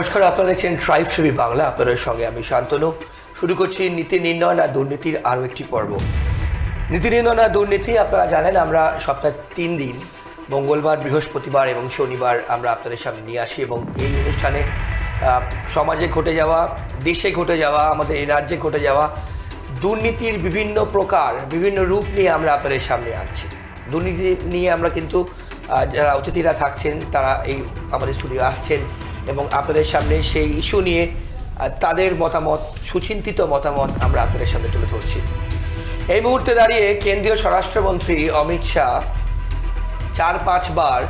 নমস্কার, আপনারা দেখছেন ট্রাইব টিভি বাংলা। আপনাদের সঙ্গে আমি শান্তনু। শুরু করছি নীতি নির্ণয় আর দুর্নীতির আরও একটি পর্ব। নীতি নির্ণয় আর দুর্নীতি, আপনারা জানেন, আমরা সপ্তাহে তিন দিন, মঙ্গলবার, বৃহস্পতিবার এবং শনিবার আমরা আপনাদের সামনে নিয়ে আসি এবং এই অনুষ্ঠানে সমাজে ঘটে যাওয়া, দেশে ঘটে যাওয়া, আমাদের এই রাজ্যে ঘটে যাওয়া দুর্নীতির বিভিন্ন প্রকার, বিভিন্ন রূপ নিয়ে আমরা আপনাদের সামনে আনছি। দুর্নীতি নিয়ে আমরা কিন্তু যারা অতিথিরা থাকছেন, তারা এই আমাদের স্টুডিও আসছেন। এবং আপনাদের সামনে সেই ইস্যু নিয়ে তাদের মতামত, সুচিন্তিত মতামত আমরা আপনাদের সামনে তুলে ধরছি। এই মুহূর্তে দাঁড়িয়ে কেন্দ্রীয় স্বরাষ্ট্রমন্ত্রী অমিত শাহ চার পাঁচবার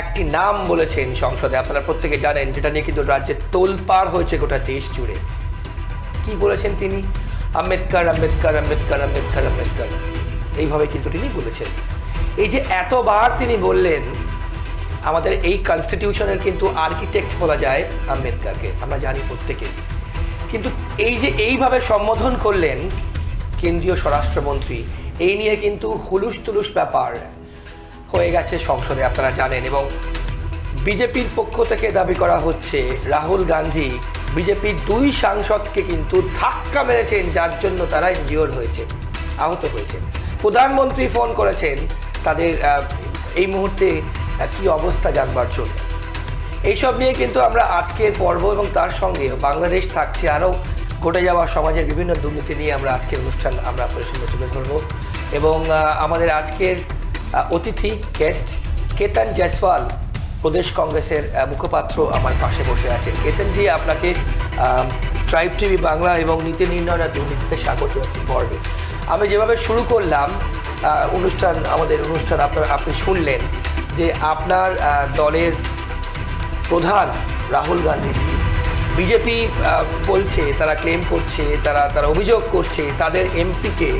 একটি নাম বলেছেন সংসদে। আপনারা প্রত্যেকে জানেন, যেটা নিয়ে কিন্তু রাজ্যে তোলপাড় হয়েছে গোটা দেশ জুড়ে। কি বলেছেন তিনি? আম্বেদকর আম্বেদকর আম্বেদকর আম্বেদকর আম্বেদকর। এইভাবে কিন্তু তিনি বলেছেন। এই যে এতবার তিনি বললেন আমাদের এই কনস্টিটিউশনের কিন্তু আর্কিটেক্ট বলা যায় আম্বেদকরকে, আমরা জানি প্রত্যেকে কিন্তু এই যে এইভাবে সম্বোধন করলেন কেন্দ্রীয় স্বরাষ্ট্রমন্ত্রী, এই নিয়ে কিন্তু হুলুস তুলুস ব্যাপার হয়ে গেছে সংসদে, আপনারা জানেন। এবং বিজেপির পক্ষ থেকে দাবি করা হচ্ছে, রাহুল গান্ধী বিজেপির দুই সাংসদকে কিন্তু ধাক্কা মেরেছেন, যার জন্য তারা ইনজিওর হয়েছে, আহত হয়েছে। প্রধানমন্ত্রী ফোন করেছেন, তাদের এই মুহূর্তে কী অবস্থা জানবার জন্য। এইসব নিয়ে কিন্তু আমরা আজকের পর্ব এবং তার সঙ্গে বাংলাদেশ থাকছে আরও ঘটে যাওয়া সমাজের বিভিন্ন দুর্নীতি নিয়ে আমরা আজকের অনুষ্ঠান আমরা আপনাদের সঙ্গে তুলে ধরবো। এবং আমাদের আজকের অতিথি গেস্ট কেতন জয়সওয়াল, প্রদেশ কংগ্রেসের মুখপাত্র আমার পাশে বসে আছেন। কেতনজি আপনাকে ট্রাইব টিভি বাংলা এবং নীতি নির্ণয় আর দুর্নীতিতে স্বাগত পর্বে। আমি যেভাবে শুরু করলাম অনুষ্ঠান, আমাদের অনুষ্ঠান আপনার, আপনি শুনলেন। যে আপনার দলের প্রধান রাহুল গান্ধীজি বিজেপি বলছে, তারা ক্লেম করছে, তারা তারা অভিযোগ করছে, তাদের এমপিকে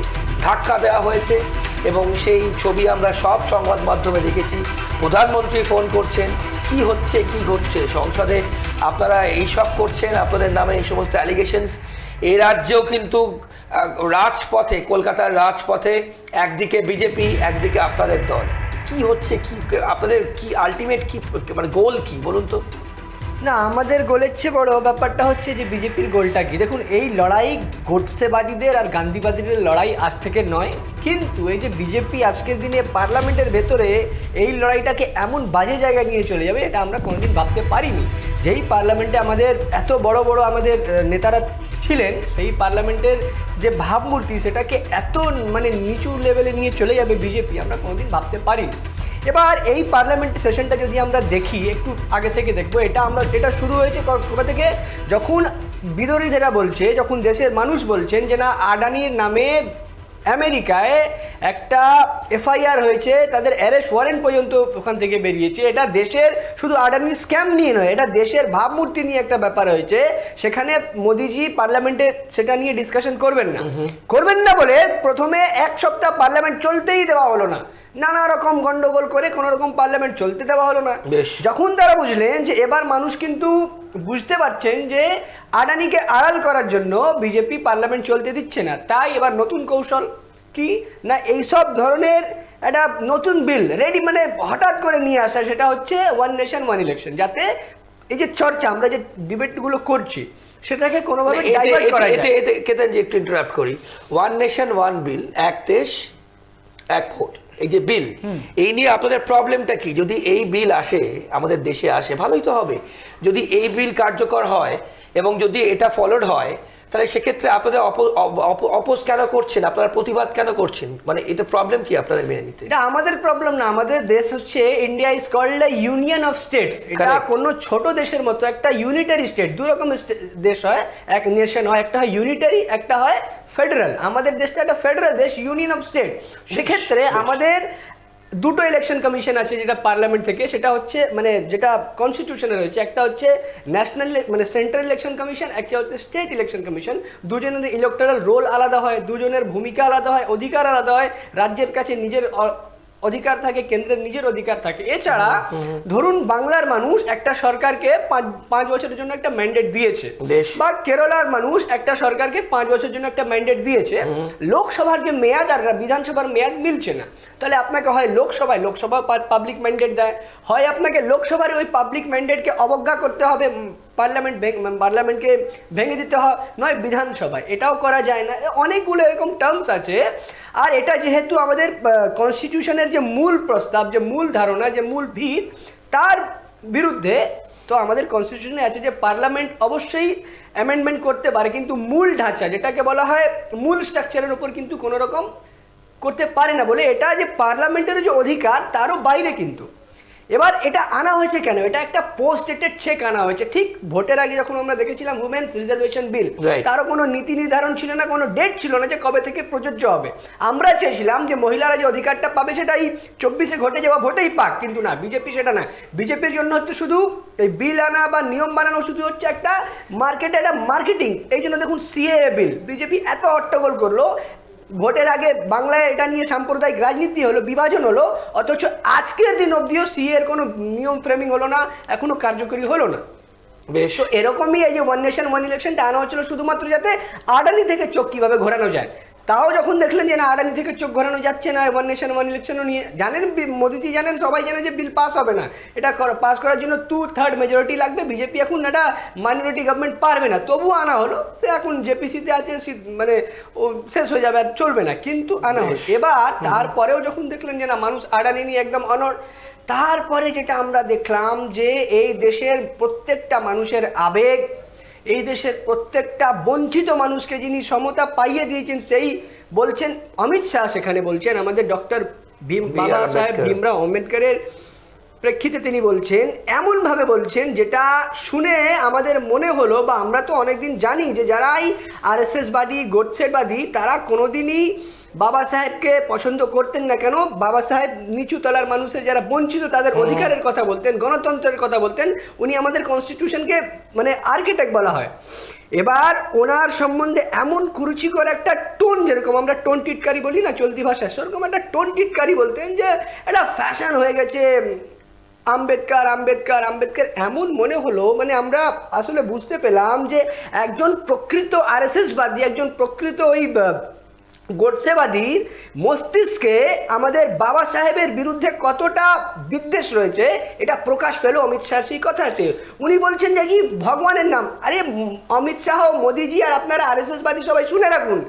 ধাক্কা দেওয়া হয়েছে এবং সেই ছবি আমরা সব সংবাদ মাধ্যমে দেখেছি। প্রধানমন্ত্রী ফোন করছেন, কি হচ্ছে, কি ঘটছে? সংসদে আপনারা এইসব করছেন, আপনাদের নামে এই সমস্ত অ্যালিগেশনস এই রাজ্যেও কিন্তু রাজপথে, কলকাতার রাজপথে একদিকে বিজেপি, একদিকে আপনাদের দল। কি হচ্ছে? কি আপনাদের কি আলটিমেট কি মানে গোল কি? বলুন তো। না, আমাদের গোলের চেয়ে বড় ব্যাপারটা হচ্ছে যে বিজেপির গোলটা কি? দেখুন, এই লড়াই গোডসেবাদীদের আর গান্ধীবাদীদের লড়াই আজ থেকে নয়। কিন্তু এই যে বিজেপি আজকের দিনে পার্লামেন্টের ভেতরে এই লড়াইটাকে এমন বাজে জায়গায় নিয়ে চলে যাবে, এটা আমরা কোনোদিন ভাবতে পারিনি। যেই পার্লামেন্টে আমাদের এত বড় বড় আমাদের নেতারা ছিলেন, সেই পার্লামেন্টের যে ভাবমূর্তি, সেটাকে এত মানে নিচু লেভেলে নিয়ে চলে যাবে বিজেপি, আমরা কোনোদিন ভাবতে পারি এবার এই পার্লামেন্ট সেশনটা যদি আমরা দেখি, একটু আগে থেকে দেখব, এটা আমরা, এটা শুরু হয়েছে কবে থেকে? যখন বিরোধীরা বলছে, যখন দেশের মানুষ বলছেন যে না, আডানির নামে আমেরিকায় একটা এফআইআর হয়েছে তাদের অ্যারেস্ট ওয়ারেন্ট পর্যন্ত ওখান থেকে বেরিয়েছে। এটা দেশের শুধু আডানি স্ক্যাম নিয়ে নয় এটা দেশের ভাবমূর্তি নিয়ে একটা ব্যাপার হয়েছে। সেখানে মোদিজি পার্লামেন্টে সেটা নিয়ে ডিসকাশন করবেন না। করবেন না বলে প্রথমে এক সপ্তাহ পার্লামেন্ট চলতেই দেওয়া হলো না। নানা রকম গন্ডগোল করে কোনো রকম পার্লামেন্ট চলতে দেওয়া হলো না। বেশ। যখন তারা বুঝলেন যে এবার মানুষ কিন্তু বুঝতে পারছেন যে আডানিকে আড়াল করার জন্য বিজেপি পার্লামেন্ট চলতে দিচ্ছে না তাই এবার নতুন কৌশল। কি? না এইসব ধরনের একটা নতুন বিল রেডি মানে হঠাৎ করে নিয়ে আসা সেটা হচ্ছে ওয়ান নেশন ওয়ান ইলেকশন যাতে এই যে চর্চা আমরা যে ডিবেটগুলো করছি সেটাকে কোনোভাবে এতে- ডাইভার্ট এতে- করা এতে এতে কেতেন যে একটু ইন্টারাপ্ট করি। ওয়ান নেশন ওয়ান বিল এক দেশ এক ভোট। এই যে বিল, এই নিয়ে আপনাদের প্রবলেমটা কি? যদি এই বিল আসে, আমাদের দেশে আসে, ভালোই তো হবে। যদি এই বিল কার্যকর হয় এবং যদি এটা ফলোড হয় তাহলে সেক্ষেত্রে আপনারা অপোজ কেন করছেন? আপনারা প্রতিবাদ কেন করছেন? মানে এটা প্রবলেম কি আপনাদের মেনে নিতে? এটা আমাদের প্রবলেম না আমাদের দেশ হচ্ছে India is called a union of states এটা কোনো ছোট দেশের মতো একটা ইউনিটারি স্টেট দু রকম দেশ হয় এক নেশন হয় একটা হয় ইউনিটারি একটা হয় ফেডারেল আমাদের দেশটা একটা ফেডারেল দেশ ইউনিয়ন অফ স্টেট সেক্ষেত্রে আমাদের দুটো ইলেকশন কমিশন আছে যেটা পার্লামেন্ট থেকে, সেটা হচ্ছে মানে যেটা কনস্টিটিউশনে রয়েছে। একটা হচ্ছে ন্যাশনাল মানে সেন্ট্রাল ইলেকশন কমিশন একটা হচ্ছে স্টেট ইলেকশন কমিশন দুজনের ইলেকটোরাল রোল আলাদা হয়, দুজনের ভূমিকা আলাদা হয়, অধিকার আলাদা হয়, রাজ্যের কাছে নিজের অধিকার থাকে কেন্দ্রের নিজের অধিকার থাকে। এছাড়া ধরুন বাংলার মানুষ একটা সরকারকে পাঁচ বছরের জন্য একটা ম্যান্ডেট দিয়েছে বা কেরলার মানুষ একটা সরকারকে পাঁচ বছরের জন্য একটা ম্যান্ডেট দিয়েছে। লোকসভার যে মেয়াদ আর বিধানসভার মেয়াদ মিলছে না। তাহলে আপনাকে হয় লোকসভায় লোকসভা পাবলিক ম্যান্ডেট দেয়। হয় আপনাকে লোকসভার ওই পাবলিক ম্যান্ডেটকে অবজ্ঞা করতে হবে পার্লামেন্ট পার্লামেন্টকে ভেঙে দিতে হয়। নয়, বিধানসভায়। এটাও করা যায় না। অনেকগুলো এরকম টার্মস আছে। আর এটা যেহেতু আমাদের কনস্টিটিউশনের যে মূল প্রস্তাব, যে মূল ধারণা, যে মূল ভিত, তার বিরুদ্ধে তো আমাদের কনস্টিটিউশনে আছে যে পার্লামেন্ট অবশ্যই অ্যামেন্ডমেন্ট করতে পারে, কিন্তু মূল ঢাঁচা, যেটাকে বলা হয় মূল স্ট্রাকচারের উপর কিন্তু কোনো রকম করতে পারে না বলে এটা যে পার্লামেন্টের যে অধিকার, তারও বাইরে কিন্তু। এবার এটা আনা হয়েছে কেন? এটা একটা পোস্ট ডেটেড চেক আনা হয়েছে। ঠিক ভোটের আগে যখন আমরা দেখেছিলাম উমেন্স রিজার্ভেশন বিল. তারও কোনো নীতি নির্ধারণ ছিল না কোনো ডেট ছিল না যে কবে থেকে প্রযোজ্য হবে। আমরা চেয়েছিলাম যে মহিলারা যে অধিকারটা পাবে সেটা এই চব্বিশে ঘটে যাওয়া ভোটেই পাক কিন্তু না বিজেপি সেটা না বিজেপির জন্য হচ্ছে শুধু এই বিল আনা বা নিয়ম বানানো শুধু হচ্ছে একটা মার্কেটে একটা মার্কেটিং এই জন্য দেখুন সিএ বিল বিজেপি এত হট্টগোল করল ভোটের আগে বাংলায় এটা নিয়ে সাম্প্রদায়িক রাজনীতি হলো বিভাজন হলো অথচ আজকের দিন অবধিও সিএর এর কোনো নিয়ম ফ্রেমিং হলো না এখনও কার্যকরী হলো না। বেশ। তো এরকমই এই যে ওয়ান নেশন ওয়ান ইলেকশনটা আনা হচ্ছিল শুধুমাত্র যাতে আডানি থেকে চোখ কীভাবে ঘোরানো যায়। তাও যখন দেখলেন যে না আডানি থেকে চোখ ঘোরানো যাচ্ছে না ওয়ান নেশন ওয়ান ইলেকশনও নিয়ে জানেন বি- মোদিজি জানেন সবাই জানে যে বিল পাস হবে না। এটা পাস করার জন্য টু থার্ড মেজরিটি লাগবে বিজেপি এখন একটা মাইনরিটি গভর্নমেন্ট পারবে না। তবুও আনা হলো সে এখন জেপিসিতে আছে মানে ও শেষ হয়ে যাবে আর চলবে না কিন্তু আনা হলো। এবার তারপরেও যখন দেখলেন যে না মানুষ আডানি নিয়ে একদম অনর তারপরে যেটা আমরা দেখলাম যে এই দেশের প্রত্যেকটা মানুষের আবেগ এই দেশের প্রত্যেকটা বঞ্চিত মানুষকে যিনি সমতা পাইয়ে দিয়েছেন সেই বলছেন অমিত শাহ সেখানে বলছেন আমাদের ডক্টর ভীম বাবা সাহেব। ভীমরাও আম্বেদকরের প্রেক্ষিতে তিনি বলছেন এমনভাবে বলছেন যেটা শুনে আমাদের মনে হলো বা আমরা তো অনেকদিন জানি যে যারাই আর এস এস বাদী গোডসেটবাদী তারা কোনোদিনই বাবা সাহেবকে পছন্দ করতেন না কেন? বাবা সাহেব নিচু তলার মানুষের যারা বঞ্চিত তাদের অধিকারের কথা বলতেন গণতন্ত্রের কথা বলতেন। উনি আমাদের কনস্টিটিউশনকে মানে আর্কিটেক্ট বলা হয়। এবার ওনার সম্বন্ধে এমন কুরুচিকর একটা টোন যেরকম আমরা টোন টিটকারি বলি না চলতি ভাষায় সেরকম একটা টোন টিটকারি বলতেন যে এটা ফ্যাশন হয়ে গেছে। আম্বেদকর আম্বেদকর আম্বেদকর। এমন মনে হলো মানে আমরা আসলে বুঝতে পেলাম যে একজন প্রকৃত আরএসএস বাদী একজন প্রকৃত ওই গোডসেবাদীর মস্তিষ্কে আমাদের বাবা সাহেবের বিরুদ্ধে কতটা বিদ্বেষ রয়েছে, এটা প্রকাশ পেল অমিত শাহ সেই কথাতে। উনি বলছেন যে কি ভগবানের নাম। আরে অমিত শাহ, মোদিজি আর আপনারা আরএসএস বাদী সবাই শুনে রাখুন।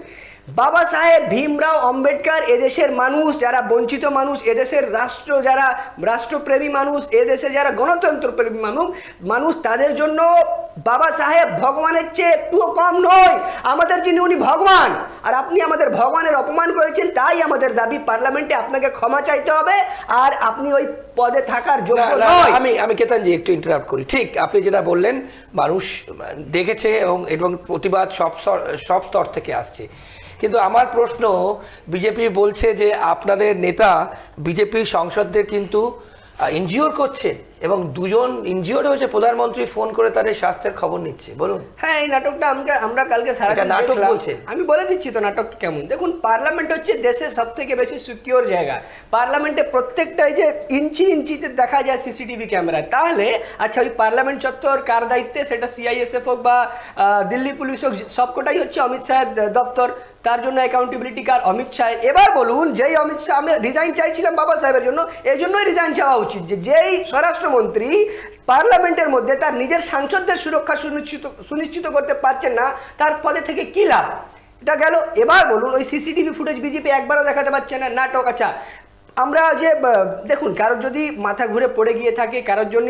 বাবা সাহেব ভীমরাও আম্বেদকর এদেশের মানুষ যারা বঞ্চিত মানুষ এদেশের রাষ্ট্র যারা রাষ্ট্রপ্রেমী মানুষ এদেশে যারা গণতন্ত্রপ্রেমী মানুষ মানুষ তাদের জন্য বাবা সাহেব ভগবানের চেয়ে একটুও কম নয়। আমাদের যিনি উনি ভগবান আর আপনি আমাদের ভগবানের অপমান করেছেন তাই আমাদের দাবি পার্লামেন্টে আপনাকে ক্ষমা চাইতে হবে আর আপনি ওই পদে থাকার যোগ্য নয়। আমি আমি কেতানজি একটু ইন্টারাপ্ট করি। ঠিক আপনি যেটা বললেন মানুষ দেখেছে এবং এবং প্রতিবাদ সব সব স্তর থেকে আসছে। কিন্তু আমার প্রশ্ন বিজেপি বলছে যে আপনাদের নেতা বিজেপি সংসদদের কিন্তু ইনজিওর করছেন এবং দুজন ইনজিওর হয়েছে। প্রধানমন্ত্রী ফোন করে তাদের স্বাস্থ্যের খবর নিচ্ছে। বলুন। হ্যাঁ এই নাটকটা আমাকে আমরা কালকে সারা নাটক বলছেন? আমি বলে দিচ্ছি তো নাটক কেমন। দেখুন পার্লামেন্ট হচ্ছে দেশের সব থেকে বেশি সিকিওর জায়গা। পার্লামেন্টে প্রত্যেকটাই যে ইঞ্চি ইঞ্চিতে দেখা যায় সিসিটিভি ক্যামেরায়। তাহলে আচ্ছা ওই পার্লামেন্ট চত্বর কার দায়িত্বে? সেটা সিআইএসএফ হোক বা দিল্লি পুলিশ হোক সবকটাই হচ্ছে অমিত শাহের দপ্তর। তার জন্য অ্যাকাউন্টেবিলিটি কার অমিত শাহ এবার বলুন, যেই অমিত শাহ আমি রিজাইন চাইছিলাম বাবা সাহেবের জন্য এই জন্যই রিজাইন চাওয়া উচিত যে যেই স্বরাষ্ট্রমন্ত্রী পার্লামেন্টের মধ্যে তার নিজের সাংসদদের সুরক্ষা সুনিশ্চিত সুনিশ্চিত করতে পারছেন না, তার পদে থেকে কী লাভ? এটা গেল। এবার বলুন, ওই সিসিটিভি ফুটেজ বিজেপি একবারও দেখাতে পারছে না, নাটক আচ্ছা। আমরা যে দেখুন, কারোর যদি মাথা ঘুরে পড়ে গিয়ে থাকে, কারোর জন্য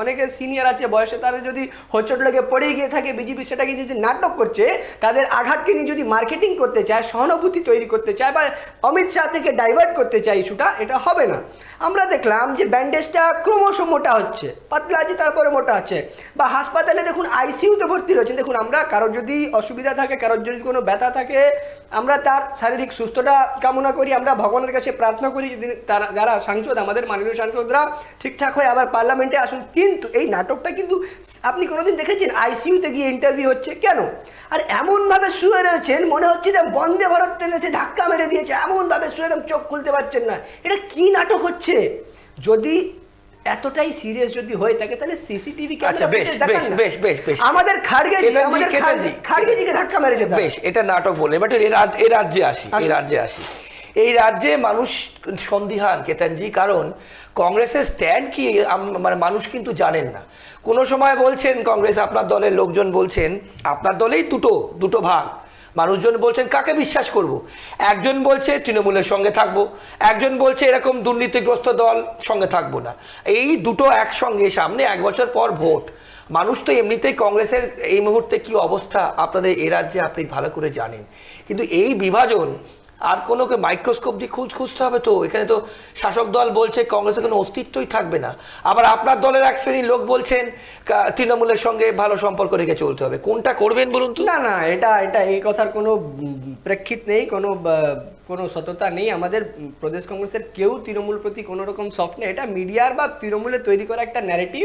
অনেকে সিনিয়র আছে, বয়সে তাদের যদি হোঁচট লেগে পড়ে গিয়ে থাকে, বিজেপি সেটাকে যদি নাটক করছে, তাদের আঘাতকে নিয়ে যদি মার্কেটিং করতে চায়, সহানুভূতি তৈরি করতে চায়, বা অমিত শাহ থেকে ডাইভার্ট করতে চায় ইস্যুটা এটা হবে না। আমরা দেখলাম যে ব্যান্ডেজটা ক্রমশ মোটা হচ্ছে, পাতলা আছে, তারপরে মোটা হচ্ছে বা হাসপাতালে দেখুন আইসিইউতে ভর্তি রয়েছেন। দেখুন, আমরা কারোর যদি অসুবিধা থাকে, কারোর যদি কোনো ব্যথা থাকে, আমরা তার শারীরিক সুস্থতা কামনা করি, আমরা ভগবানের কাছে প্রার্থনা করি তারা যারা সাংসদ আমাদের মাননীয় সাংসদরা ঠিকঠাক হয়ে আবার পার্লামেন্টে আসুন। কিন্তু এই নাটকটা কিন্তু আপনি কোনোদিন দেখেছেন? আইসিইউতে গিয়ে ইন্টারভিউ হচ্ছে। কেন? আর এমনভাবে শুয়ে রয়েছেন মনে হচ্ছে যে বন্দে ভারত ট্রেনেছে ধাক্কা মেরে দিয়েছে। এমনভাবে শুয়ে চোখ খুলতে পারছেন না। এটা কি নাটক হচ্ছে? যদি এতটাই সিরিয়াস যদি হয়ে থাকে তাহলে সিসিটিভি আচ্ছা, বেশ, বেশ, বেশ, বেশ, বেশ। আমাদের খাড়গে আমাদের। খাড়গে- ধাক্কা মেরেছে বেশ এটা নাটক বলে এবার একটু এ রাজ্যে আসি এই রাজ্যে আসি। এই রাজ্যে মানুষ সন্দিহান, কেতানজি। কারণ কংগ্রেসের স্ট্যান্ড কি মানে মানুষ কিন্তু জানেন না। কোনো সময় বলছেন কংগ্রেস, আপনার দলের লোকজন বলছেন, আপনার দলেই দুটো দুটো ভাগ। মানুষজন বলছেন, কাকে বিশ্বাস করব? একজন বলছে, তৃণমূলের সঙ্গে থাকব। একজন বলছে, এরকম দুর্নীতিগ্রস্ত দল সঙ্গে থাকব না। এই দুটো একসঙ্গে, সামনে এক বছর পর ভোট। মানুষ তো এমনিতেই কংগ্রেসের এই মুহূর্তে কি অবস্থা, আপনাদের এ রাজ্যে আপনি ভালো করে জানেন। কিন্তু এই বিভাজন আর কোনো মাইক্রোস্কোপ দিয়ে খুঁজ খুঁজতে হবে তো। এখানে তো শাসক দল বলছে কংগ্রেসের কোনো অস্তিত্বই থাকবে না। আবার আপনার দলের এক শ্রেণির লোক বলছেন তৃণমূলের সঙ্গে ভালো সম্পর্ক রেখে চলতে হবে। কোনটা করবেন বলুন তো? না না, এটা এটা এই কথার কোনো প্রেক্ষিত নেই, কোনো কোনো সততা নেই। আমাদের প্রদেশ কংগ্রেসের কেউ তৃণমূল প্রতি কোনো রকম সফট নেই। এটা মিডিয়ার বা তৃণমূলে তৈরি করা একটা ন্যারেটিভ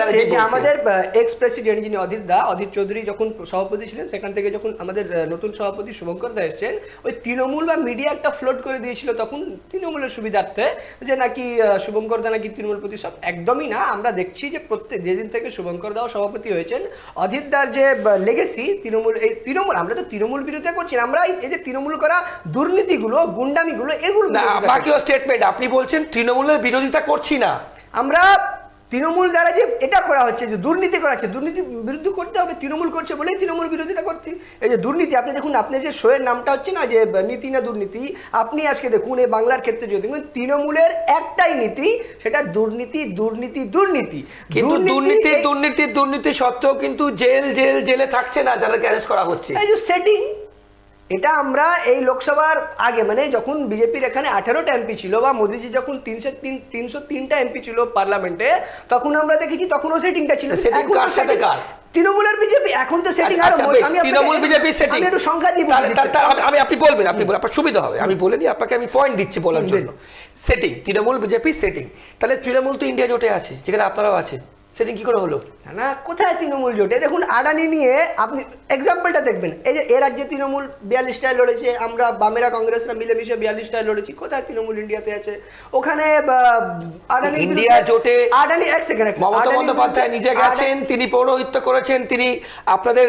narrative যে আমাদের এক্স প্রেসিডেন্ট যিনি অধীর দা অধীর চৌধুরী যখন সভাপতি ছিলেন সেখান থেকে যখন আমাদের নতুন সভাপতি শুভঙ্কর দা এসছেন ওই তৃণমূল বা মিডিয়া একটা ফ্লোট করে দিয়েছিল তখন তৃণমূলের সুবিধার্থে যে নাকি শুভঙ্কর দা নাকি তৃণমূল প্রতি সব একদমই না। আমরা দেখছি যে প্রত্যেক যেদিন থেকে শুভঙ্কর দাও সভাপতি হয়েছেন অধীর দার যে লেগেসি তৃণমূল এই তৃণমূল আমরা তো তৃণমূল বিরোধিতা করছি আমরা এই- যে তৃণমূল করা দুর্নীতিগুলো গুন্ডামিগুলো এগুলো না বাকিও স্টেটমেন্ট আপনি বলছেন তৃণমূলের বিরোধিতা করছি না। আমরা তৃণমূল দ্বারা যে এটা করা হচ্ছে যে দুর্নীতি করা হচ্ছে দুর্নীতি বিরুদ্ধে করতে হবে তৃণমূল করছে বলেই তৃণমূল বিরোধিতা করছি। এই যে দুর্নীতি আপনি দেখুন আপনি যে শোয়ের নামটা হচ্ছে না যে নীতি না দুর্নীতি আপনি আজকে দেখুন এই বাংলার ক্ষেত্রে যদি দেখুন তৃণমূলের একটাই নীতি সেটা দুর্নীতি দুর্নীতি দুর্নীতি। কিন্তু দুর্নীতি দুর্নীতি দুর্নীতি সত্ত্বেও কিন্তু জেল জেল জেলে থাকছে না যারা অ্যারেস্ট করা হচ্ছে। এই যে সেটিং এটা আমরা এই লোকসভার আগে মানে যখন বিজেপির এখানে আঠারোটা এমপি ছিল বা মোদিজি যখন তিনশো তিন তিনশো তিনটা এমপি ছিল পার্লামেন্টে তখন আমরা দেখেছি তখনও সেটিংটা ছিল। এখন কার সাথে কার? তৃণমূলের বিজেপি এখন তো সেটিং আরও আচ্ছা, আমি তৃণমূল বিজেপি সেটিং। একটু সংখ্যা দিব আমি আপনি বলবেন আপনি আপনার সুবিধা হবে আমি বলে দিই আপনাকে আমি পয়েন্ট দিচ্ছি বলার জন্য। Setting Trinamool BJP setting. তাহলে তৃণমূল তো ইন্ডিয়া জোটে আছে যেখানে আপনারাও আছেন। সেটিং কি করে হলো? না কোথায় তৃণমূল জোটে? দেখুন আডানি নিয়ে আপনি এক্সাম্পলটা দেখবেন। এই যে এ রাজ্যে তৃণমূল বিয়াল্লিশটায় লড়েছে আমরা বামেরা কংগ্রেসরা মিলেমিশে বিয়াল্লিশটায় লড়েছি কোথায় তৃণমূল ইন্ডিয়াতে আছে? ওখানে আদানির ইন্ডিয়া জোটে আদানি এক সেকেন্ড মমতা বন্দ্যোপাধ্যায় নিজে গেছেন তিনি পৌরোহিত্য করেছেন তিনি আপনাদের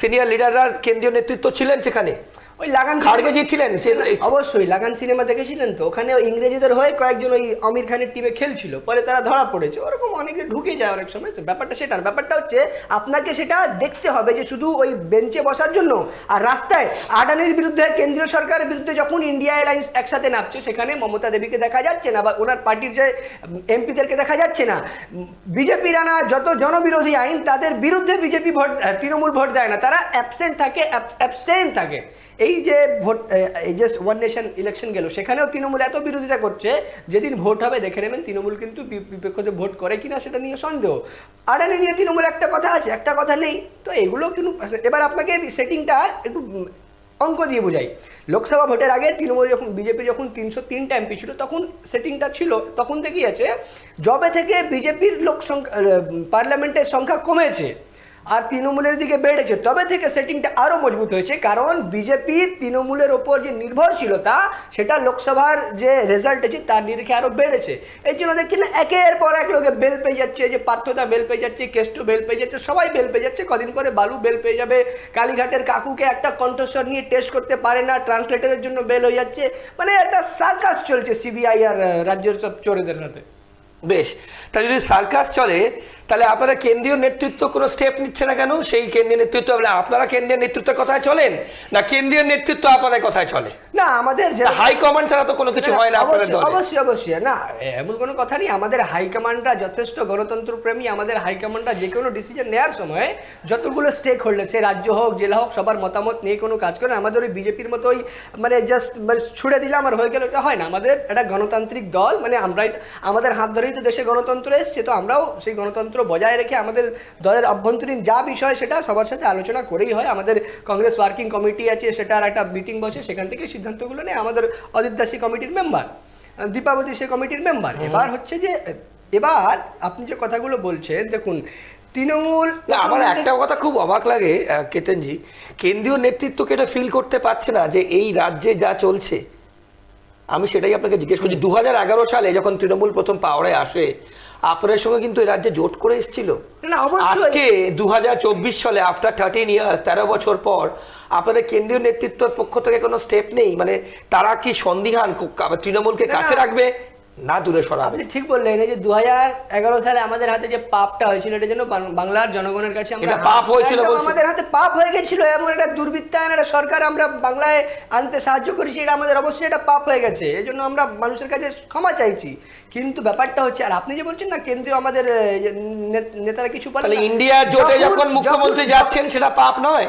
সিনিয়র লিডাররা কেন্দ্রীয় নেতৃত্ব ছিলেন সেখানে। ওই লাগান খাড়গে জি ছিলেন সে- অবশ্যই লাগান সিনেমা দেখেছিলেন তো। ওখানে ইংরেজিদের হয়ে কয়েকজন ওই আমির খানের টিমে খেলছিল। পরে তারা ধরা পড়েছে। ওরকম অনেকে ঢুকে যায় অনেক সময় তো ব্যাপারটা সেটা। ব্যাপারটা হচ্ছে আপনাকে সেটা দেখতে হবে যে শুধু ওই বেঞ্চে বসার জন্য আর রাস্তায় আডানির বিরুদ্ধে কেন্দ্রীয় সরকারের বিরুদ্ধে যখন ইন্ডিয়া এয়ারলাইন্স একসাথে নামছে সেখানে মমতা দেবীকে দেখা যাচ্ছে না বা ওনার পার্টির যে এমপিদেরকে দেখা যাচ্ছে না। বিজেপির আনা যত জনবিরোধী আইন তাদের বিরুদ্ধে বিজেপি ভোট তৃণমূল ভোট দেয় না। তারা অ্যাবসেন্ট থাকে অ্যাবস্টেন থাকে। এই যে ভোট এই যে ওয়ান নেশন ইলেকশন গেল, সেখানেও তৃণমূল এত বিরোধিতা করছে, যেদিন ভোট হবে, দেখে নেবেন তৃণমূল কিন্তু বি- বিপক্ষে ভোট করে কিনা সেটা নিয়ে সন্দেহ। আদানি নিয়ে তৃণমূল একটা কথা আছে, একটা কথা নেই। তো এগুলো কিন্তু, এবার আপনাকে সেটিংটা একটু অঙ্ক দিয়ে বোঝাই। লোকসভা ভোটের আগে তৃণমূল যখন, বিজেপি যখন তিনশো তিনটা এমপি ছিল তখন সেটিংটা ছিল, তখন থেকেই আছে জবে থেকে বিজেপির লোক সংখ্যা পার্লামেন্টের সংখ্যা কমেছে। আর তৃণমূলের দিকে বেড়েছে। তবে থেকে সেটিংটা আরও মজবুত হয়েছে, কারণ বিজেপি তৃণমূলের ওপর যে নির্ভরশীলতা, সেটা লোকসভার যে রেজাল্ট আছে তার নিরিখে আরও বেড়েছে। এই জন্য দেখছেন একের পর এক লোকে বেল পেয়ে যাচ্ছে যে পার্থতা বেল পেয়ে যাচ্ছে, কেষ্ট বেল পেয়ে যাচ্ছে, সবাই বেল পেয়ে যাচ্ছে, কদিন পরে বালু বেল পেয়ে যাবে। কালীঘাটের কাকুকে একটা কণ্ঠস্বর নিয়ে টেস্ট করতে পারে না ট্রান্সলেটারের জন্য বেল হয়ে যাচ্ছে। মানে একটা সার্কাস চলছে সিবিআই আর রাজ্যের সব চোরেদের সাথে। বেশ তাহলে যদি সার্কাস চলে তাহলে আপনারা কেন্দ্রীয় নেতৃত্ব কোনো স্টেপ নিচ্ছে না কেন? সেই কেন্দ্রীয় নেতৃত্ব মানে আপনারা কেন্দ্রীয় নেতৃত্বের কথায় চলেন না কেন্দ্রীয় নেতৃত্ব আপনাদের কথায় চলে? না আমাদের যে হাই কমান্ড ছাড়া তো কোনো কিছু হয় না আপনাদের অবশ্যই অবশ্যই না এমন কোনো কথা নেই। আমাদের হাইকমান্ডরা যথেষ্ট গণতন্ত্র প্রেমী আমাদের হাইকমান্ডরা যে কোনো ডিসিশন নেওয়ার সময় যতগুলো স্টেক হোল্ডার সে রাজ্য হোক জেলা হোক সবার মতামত নিয়ে কোনো কাজ করে আমাদের ওই বিজেপির মতো ওই মানে জাস্ট মানে ছুড়ে দিলাম আর হয়ে গেল এটা হয় না। আমাদের একটা গণতান্ত্রিক দল মানে আমরাই আমাদের হাত ধরেই তো দেশে গণতন্ত্র এসছে তো আমরাও সেই গণতন্ত্র বজায় রেখে আমাদের দলের অভ্যন্তরীণ যা বিষয় সেটা সবার সাথে আলোচনা করেই হয়। আমাদের কংগ্রেস ওয়ার্কিং কমিটি আছে সেটার একটা মিটিং বসে সেখান থেকে সিদ্ধান্তগুলো নেয় আমাদের অদিত দাসী কমিটির মেম্বার দীপাবতী সে কমিটির মেম্বার। এবার হচ্ছে যে এবার আপনি যে কথাগুলো বলছেন দেখুন তৃণমূল আমার একটা কথা খুব অবাক লাগে কেতনজি। কেন্দ্রীয় নেতৃত্বকে এটা ফিল করতে পারছে না যে এই রাজ্যে যা চলছে আমি সেটাই আপনাকে জিজ্ঞেস করছি। দু হাজার এগারো সালে যখন তৃণমূল প্রথম পাওয়ারে আসে আপনাদের সঙ্গে কিন্তু এই রাজ্যে জোট করে এসেছিল। আজকে দু হাজার চব্বিশ সালে আফটার থার্টিন ইয়ার্স তেরো বছর পর আপনাদের কেন্দ্রীয় নেতৃত্বের পক্ষ থেকে কোনো স্টেপ নেই? মানে তারা কি সন্দিহান তৃণমূলকে কাছে রাখবে? না দূরে সরাবে আপনি ঠিক বললেন এই যে দু এগারো সালে আমাদের হাতে যে পাপটা হয়েছিল এটা যেন বাং- বাংলার জনগণের কাছে আমরা এটা পাপ হয়েছিল আমাদের হাতে পাপ হয়ে গেছিল এমন একটা দুর্বৃত্তায়ন একটা সরকার আমরা বাংলায় আনতে সাহায্য করেছি এটা আমাদের অবশ্যই এটা পাপ হয়ে গেছে। এই জন্য আমরা মানুষের কাছে ক্ষমা চাইছি। কিন্তু ব্যাপারটা হচ্ছে আর আপনি যে বলছেন না কেন্দ্রীয় আমাদের নেতারা কিছু বলে? ইন্ডিয়ার জোটে যখন মুখ্যমন্ত্রী যাচ্ছেন সেটা পাপ নয়?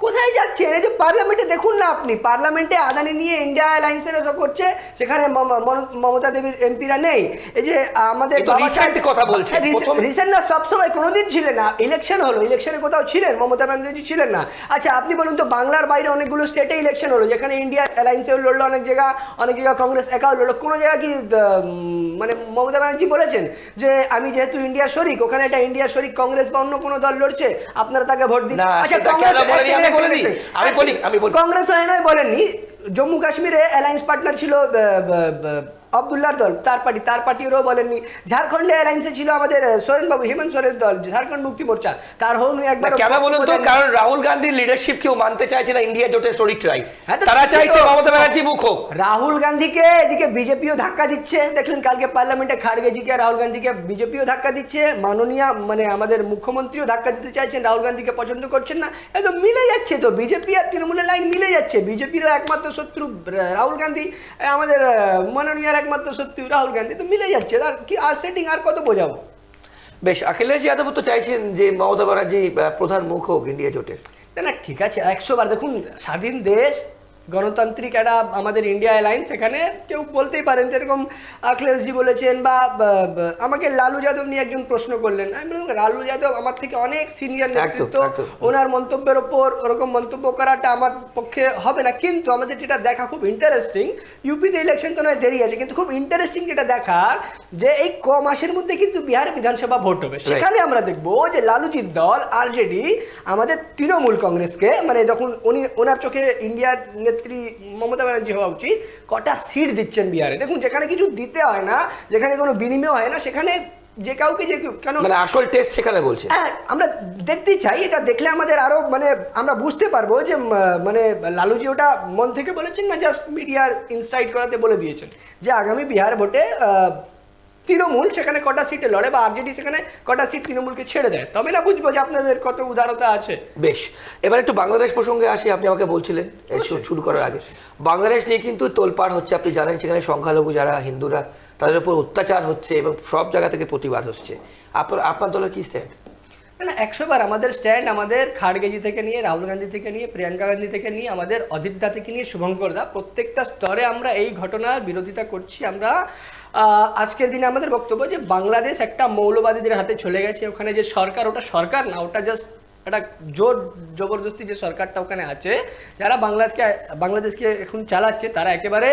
কোথায় যাচ্ছে? এই যে পার্লামেন্টে দেখুন না আপনি। পার্লামেন্টে আদানি নিয়ে ইন্ডিয়া অ্যালায়েন্সের ওসব করছে সেখানে মম- মম- মমতা দেবীর এমপিরা নেই। এই যে আমাদের recent কথা বলছেন। প্রথম- রিসেন্ট না সবসময় কোনোদিন ছিলেন না। ইলেকশন হলো ইলেকশনে কোথাও ছিলেন মমতা ব্যানার্জি ছিলেন না। আচ্ছা আপনি বলুন তো বাংলার বাইরে অনেকগুলো স্টেটে ইলেকশন হলো যেখানে ইন্ডিয়া অ্যালায়েন্সেও লড়লো অনেক জায়গা অনেক জায়গা কংগ্রেস একাও লড়লো। কোনো জায়গা কি মানে মমতা ব্যানার্জি বলেছেন যে আমি যেহেতু ইন্ডিয়ার শরিক ওখানে একটা ইন্ডিয়ার শরিক কংগ্রেস বা অন্য কোনো দল লড়ছে আপনারা তাকে ভোট দিন? আচ্ছা সেটা বলেনি? আমি বলে আমি বলি, আমি বলি। কংগ্রেস হয় বলেননি জম্মু কাশ্মীরে অ্যালায়েন্স পার্টনার ছিল আবদুল্লার দল তার পার্টি তার পার্টিরও বলেননি। ঝাড়খণ্ডে অ্যালায়েন্সে ছিল আমাদের আহ, সোরেন বাবু হেমন্ত সোরেন দল ঝাড়খণ্ড মুক্তি মোর্চা। তার হউনি একবার কেন বলুন তো? কারণ রাহুল গান্ধীর লিডারশিপ কেউ মানতে চাইছে না ইন্ডিয়া জোটের শরিকরাই হ্যাঁ, তারা চাইছে মমতা ব্যানার্জি মুখ হোক। রাহুল গান্ধীকে এদিকে বিজেপিও ধাক্কা দিচ্ছে। দেখলেন কালকে পার্লামেন্টে খাড়গেজিকে রাহুল গান্ধীকে বিজেপিও ধাক্কা দিচ্ছে। মাননীয় মানে আমাদের মুখ্যমন্ত্রীও ধাক্কা দিতে চাইছেন। রাহুল গান্ধীকে পছন্দ করছেন না। একদম মিলে যাচ্ছে তো। বিজেপি আর তৃণমূলের লাইন মিলে যাচ্ছে। বিজেপিরও একমাত্র শত্রু রাহুল গান্ধী। আমাদের আহ, মাননীয়ার একমাত্র সত্যি রাহুল গান্ধী তো মিলে যাচ্ছে। আর কি আর সেটিং আর কত বোঝাবো? বেশ অখিলেশ যাদব তো চাইছেন যে মমতা ব্যানার্জি প্রধান মুখ হোক ইন্ডিয়া জোটের। না না ঠিক আছে একশো বার দেখুন স্বাধীন দেশ গণতান্ত্রিক একটা আমাদের ইন্ডিয়া অ্যালায়েন্স সেখানে কেউ বলতেই পারেন যেরকম অখিলেশজি বলেছেন বা- আমাকে লালু যাদব নিয়ে একজন প্রশ্ন করলেন। আমি বললাম লালু যাদব আমার থেকে অনেক সিনিয়র নেতৃত্ব ওনার মন্তব্যের ওপর ওরকম মন্তব্য করাটা আমার পক্ষে হবে না। কিন্তু আমাদের যেটা দেখা খুব ইন্টারেস্টিং ইউপিতে ইলেকশন তো নয় দেরি আছে কিন্তু খুব ইন্টারেস্টিং যেটা দেখার যে এই ক মাসের মধ্যে কিন্তু বিহারে বিধানসভা ভোট হবে। সেখানে আমরা দেখব যে লালুজির দল আরজেডি আমাদের তৃণমূল কংগ্রেসকে মানে যখন উনি ওনার চোখে ইন্ডিয়ার নেত্রী মমতা ব্যানার্জি হওয়া উচিত। কটা সিট দিচ্ছেন বিহারে। দেখুন যেখানে কিছু দিতে হয় না যেখানে কোনো বিনিময় হয় না সেখানে যে কাউকে যে কেন মানে আসল টেস্ট সেখানে বলছে। হ্যাঁ আমরা দেখতে চাই এটা দেখলে আমাদের আরও মানে আমরা বুঝতে পারব যে মানে লালুজি ওটা মন থেকে বলেছেন না জাস্ট মিডিয়ার ইনসাইট করাতে বলে দিয়েছেন। যে আগামী বিহার ভোটে তৃণমূল সেখানে কটা সিটে লড়ে বা আরজেডি সেখানে কটা সিট তৃণমূলকে ছেড়ে দেয়? তবে না বুঝব যে আপনাদের কত উদারতা আছে। বেশ এবার একটু বাংলাদেশ প্রসঙ্গে আসি আপনি আমাকে বলছিলেন শুরু করার আগে। বাংলাদেশ নিয়ে কিন্তু তোলপাড় হচ্ছে আপনি জানেন সেখানে সংখ্যালঘু যারা হিন্দুরা তাদের উপর অত্যাচার হচ্ছে এবং সব জায়গা থেকে প্রতিবাদ হচ্ছে। আপনার আপনার দলের কী স্ট্যান্ড না, না একশো বার আমাদের স্ট্যান্ড আমাদের খাড়গেজি থেকে নিয়ে রাহুল গান্ধী থেকে নিয়ে প্রিয়াঙ্কা গান্ধী থেকে নিয়ে আমাদের অজিতদা থেকে নিয়ে শুভঙ্কর দা প্রত্যেকটা স্তরে আমরা এই ঘটনার বিরোধিতা করছি। আমরা আজকের দিনে আমাদের বক্তব্য যে বাংলাদেশ একটা মৌলবাদীদের হাতে চলে গেছে, ওখানে যে সরকার, ওটা সরকার না, ওটা জাস্ট একটা জোর জবরদস্তি যে সরকারটা ওখানে আছে, যারা বাংলাদেশকে বাংলাদেশকে এখন চালাচ্ছে, তারা একেবারে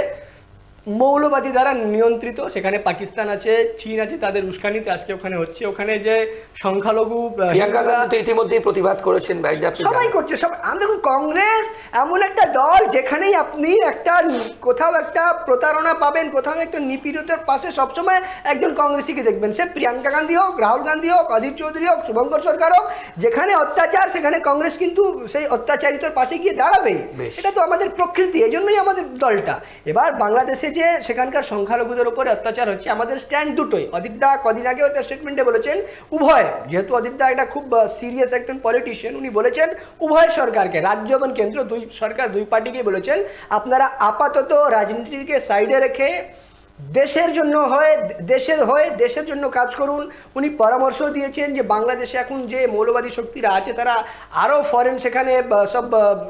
মৌলবাদী দ্বারা নিয়ন্ত্রিত। সেখানে পাকিস্তান আছে চীন আছে তাদের উস্কানিতে আজকে ওখানে হচ্ছে। ওখানে যে সংখ্যালঘু ইতিমধ্যেই প্রতিবাদ করেছেন সবাই করছে সব আমি দেখুন কংগ্রেস এমন একটা দল যেখানেই আপনি একটা কোথাও একটা প্রতারণা পাবেন কোথাও একটা নিপীড়িতের পাশে সবসময় একজন কংগ্রেসীকে দেখবেন। সে প্রিয়াঙ্কা গান্ধী হোক রাহুল গান্ধী হোক অধীর চৌধুরী হোক শুভঙ্কর সরকার হোক যেখানে অত্যাচার সেখানে কংগ্রেস কিন্তু সেই অত্যাচারিতর পাশে গিয়ে দাঁড়াবে। এটা তো আমাদের প্রকৃতি এই জন্যই আমাদের দলটা। এবার বাংলাদেশে যে সেখানকার সংখ্যালঘুদের উপরে অত্যাচার হচ্ছে, আমাদের স্ট্যান্ড দুটোই। অদিতদা কদিন আগে একটা স্টেটমেন্টে বলেছেন, উভয়, যেহেতু অদিতদা একটা খুব সিরিয়াস একজন পলিটিশিয়ান উনি বলেছেন, উভয় সরকারকে, রাজ্য এবং কেন্দ্র দুই সরকার দুই পার্টিকেই বলেছেন, আপনারা আপাতত রাজনীতিকে সাইডে রেখে দেশের জন্য হয়ে, দেশের হয়ে, দেশের জন্য কাজ করুন। উনি পরামর্শ দিয়েছেন যে বাংলাদেশে এখন যে মৌলবাদী শক্তিরা আছে, তারা আরও ফরেন সেখানে সব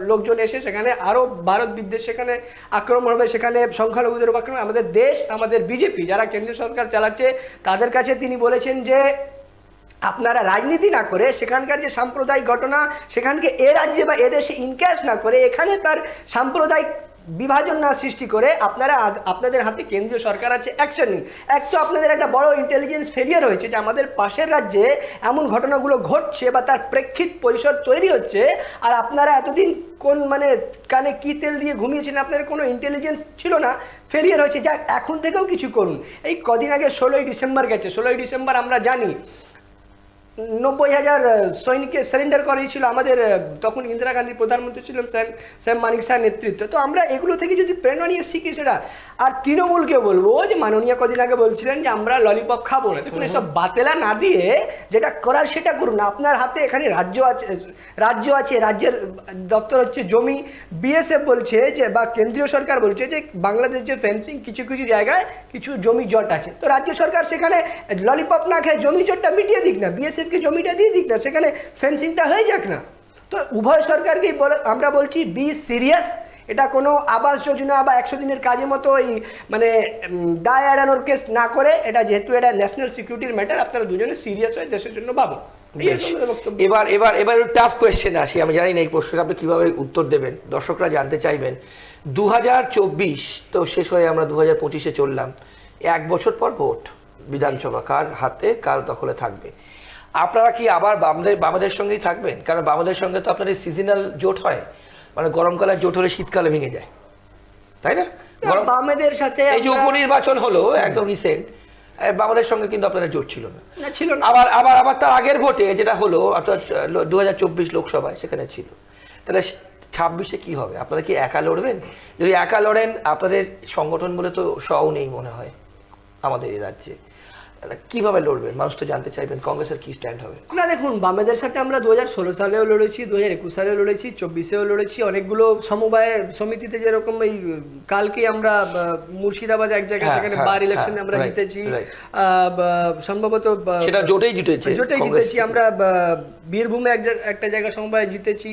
লোকজন এসে সেখানে আরও ভারত বিদ্বেষ সেখানে আক্রমণ হবে, সেখানে সংখ্যালঘুদের আক্রমণ, আমাদের দেশ, আমাদের বিজেপি যারা কেন্দ্রীয় সরকার চালাচ্ছে, তাদের কাছে তিনি বলেছেন যে আপনারা রাজনীতি না করে সেখানকার যে সাম্প্রদায়িক ঘটনা, সেখানকে এ রাজ্যে বা এদেশে ইনক্যাশ না করে, এখানে তার সাম্প্রদায়িক বিভাজন না সৃষ্টি করে আপনারা আপনাদের হাতে কেন্দ্রীয় সরকার আছে অ্যাকশন নিন। এক তো আপনাদের একটা বড় ইন্টেলিজেন্স ফেলিয়ার হয়েছে যে আমাদের পাশের রাজ্যে এমন ঘটনাগুলো ঘটছে বা তার প্রেক্ষিত পরিসর তৈরি হচ্ছে, আর আপনারা এতদিন কোন মানে কানে কি তেল দিয়ে ঘুমিয়েছিলেন আপনাদের কোনো ইন্টেলিজেন্স ছিল না ফেলিয়ার হয়েছে। যা এখন থেকেও কিছু করুন। এই কদিন আগে ষোলোই ডিসেম্বর গেছে। ষোলোই ডিসেম্বর আমরা জানি নব্বই হাজার সৈনিককে সারেন্ডার করিয়েছিল আমাদের তখন ইন্দিরা গান্ধী প্রধানমন্ত্রী ছিলেন স্যাম স্যাম মানিক স্যার নেতৃত্ব। তো আমরা এগুলো থেকে যদি প্রেরণা নিয়ে শিখি সেটা, আর তৃণমূলকে বলব যে মাননীয় কদিন আগে বলছিলেন যে আমরা ললিপপ খাব না। দেখুন, এসব বাতেলা না দিয়ে যেটা করার সেটা করুন আপনার হাতে এখানে রাজ্য আছে রাজ্য আছে, রাজ্যের দপ্তর হচ্ছে জমি। বিএসএফ বলছে যে, বা কেন্দ্রীয় সরকার বলছে যে, বাংলাদেশ যে ফেন্সিং কিছু কিছু জায়গায় কিছু জমি জট আছে। তো রাজ্য সরকার সেখানে ললিপপ না খেয়ে জমি জটটা মিটিয়ে দিক না। বিএসএফকে জমিটা দিয়ে দিক না সেখানে ফেন্সিংটা হয়ে যাক না। তো উভয় সরকারকেই বলে আমরা বলছি বি সিরিয়াস এটা কোনো আবাস যোজনা বা একশো দিনের কাজের মতো এই মানে দায় এড়ানোর কেস না করে এটা যেহেতু এটা ন্যাশনাল সিকিউরিটির ম্যাটার আপনারা দুজনে সিরিয়াস হয়ে দেশের জন্য বক্তব্য। এবার এবার এবার টাফ কোয়েশ্চেন আসি। আমি জানি না এই প্রশ্নটা আপনি কীভাবে উত্তর দেবেন। দর্শকরা জানতে চাইবেন। দু হাজার চব্বিশ তো শেষ হয়ে আমরা দু হাজার পঁচিশে চললাম। এক বছর পর ভোট। বিধানসভা কার হাতে কার দখলে থাকবে? আপনারা কি আবার বামদের বামেদের সঙ্গেই থাকবেন? কারণ বামেদের সঙ্গে তো আপনার সিজনাল জোট হয়। মানে গরমকালের জোট হলে শীতকালে ভেঙে যায়। তাই না? বামেদের সাথে এই যে উপনির্বাচন হলো একদম রিসেন্ট বামেদের সঙ্গে কিন্তু আপনারা জোট ছিল না। না ছিল না। আবার আবার আবার তার আগের ভোটে যেটা হলো অর্থাৎ দু চব্বিশ লোকসভায় সেখানে ছিল। তাহলে ছাব্বিশে কি হবে? আপনারা কি একা লড়বেন? যদি একা লড়েন আপনাদের সংগঠন বলে তো সও নেই মনে হয় আমাদের এই রাজ্যে। কীভাবে লড়বেন? মানুষ তো জানতে চাইবেন কংগ্রেসের কি স্ট্যান্ড হবে? না দেখুন বামেদের সাথে আমরা দু হাজার ষোলো সালেও লড়েছি দু হাজার একুশ সালেও লড়েছি চব্বিশেও লড়েছি অনেকগুলো সমবায় সমিতিতে যেরকম এই কালকে আমরা মুর্শিদাবাদে এক জায়গায় হ্যাঁ, সেখানে হ্যাঁ, বার ইলেকশনে হ্যাঁ, আমরা জিতেছি সম্ভবত সেটা জোটেই জিতেছে জোটে কংগ্রেস। জিতেছি আমরা বীরভূমে এক একটা জায়গা সমবায় জিতেছি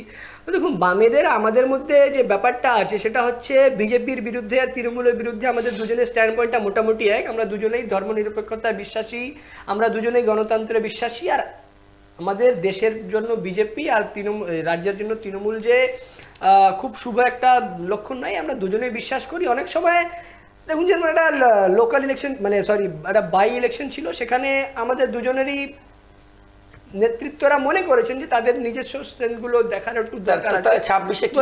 দেখুন, বামেদের আমাদের মধ্যে যে ব্যাপারটা আছে, সেটা হচ্ছে বিজেপির বিরুদ্ধে আর তৃণমূলের বিরুদ্ধে আমাদের দুজনের স্ট্যান্ড পয়েন্টটা মোটামুটি এক। আমরা দুজনেই ধর্মনিরপেক্ষতায় বিশ্বাসী, আমরা দুজনেই গণতন্ত্রে বিশ্বাসী, আর আমাদের দেশের জন্য বিজেপি আর তৃণমূল, রাজ্যের জন্য তৃণমূল যে খুব শুভ একটা লক্ষণ নয়, আমরা দুজনেই বিশ্বাস করি। অনেক সময় দেখুন, যেমন একটা লোকাল ইলেকশন মানে সরি একটা বাই ইলেকশন ছিল, সেখানে আমাদের দুজনেরই নেতৃত্বরা মনে করেছেন যে তাদের নিজস্ব স্ট্রেন্থগুলো দেখার একটু দরকার তা- আছে। তাহলে 26 এ করেছেন।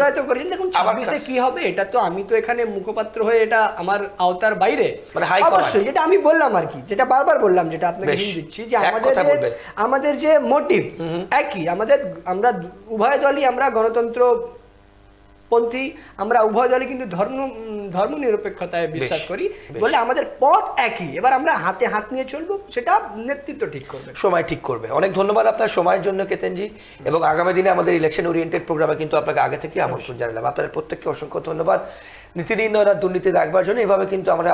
দেখুন ছাব্বিশে কি হবে এটা তো আমি তো এখানে মুখপাত্র হয়ে এটা আমার আওতার বাইরে। মানে। অবশ্যই যেটা আমি বললাম আর কি যেটা বারবার বললাম যেটা আপনাকে। দিচ্ছি যে আমাদের যে আমাদের যে মোটিভ একই আমাদের আমরা উভয় দলই আমরা গণতন্ত্র পন্থী আমরা উভয় দলই কিন্তু ধর্ম ধর্ম নিরপেক্ষতায় বিশ্বাস করি। বলে আমাদের পথ একই। এবার আমরা হাতে হাত নিয়ে চলবো সেটা নেতৃত্ব ঠিক করবে। সময় ঠিক করবে। অনেক ধন্যবাদ আপনার সময়ের জন্য কেতেনজি। এবং আগামী দিনে আমাদের ইলেকশন ওরিয়েন্টেড প্রোগ্রামে কিন্তু আপনাকে আগে থেকে আমন্ত্রণ জানালাম। আপনাদের প্রত্যেককে অসংখ্য ধন্যবাদ। নীতিদিন নয়না দুর্নীতি রাখবার জন্য এভাবে কিন্তু আমরা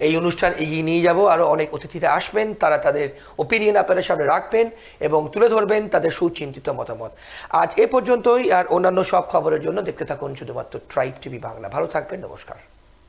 এই অনুষ্ঠান এগিয়ে নিয়ে যাব। আরও অনেক অতিথিরা আসবেন তারা তাদের ওপিনিয়ন আপনাদের সামনে রাখবেন এবং তুলে ধরবেন তাদের সুচিন্তিত মতামত। আজ এ পর্যন্তই আর অন্যান্য সব খবরের জন্য দেখতে থাকুন শুধুমাত্র ট্রাইব টিভি বাংলা। ভালো থাকবেন নমস্কার।